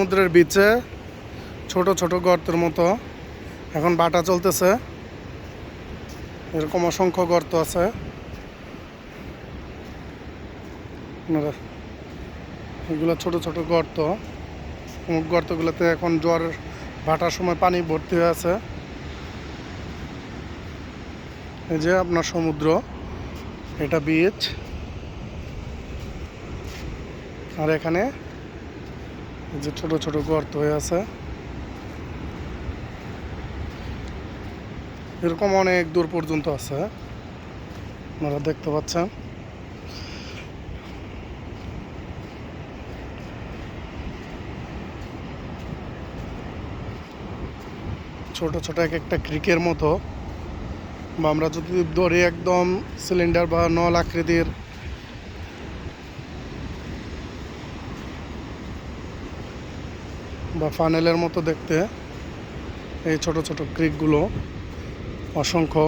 সমুদ্রের বিচে ছোট ছোট গর্তের মতো। এখন বাটা চলতেছে। এরকম অসংখ্য গর্ত আছে। এগুলো ছোট ছোট গর্ত। অমুক গর্তগুলোতে এখন জ্বর ভাটার সময় পানি ভর্তি হয়ে আছে। এই যে আপনার সমুদ্র, এটা বিচ আর এখানে যে ছোট ছোট গর্ত হয়ে আছে। এরকম অনেক দূর পর্যন্ত আছে। আপনারা দেখতে পাচ্ছেন। ছোট ছোট এক একটা ক্রিকের মতো। বা আমরা যদি ধরি একদম সিলিন্ডার বা নল আকৃতির বা ফানেলের মতো দেখতে। এই ছোট ছোট ক্রিকগুলো অসংখ্য।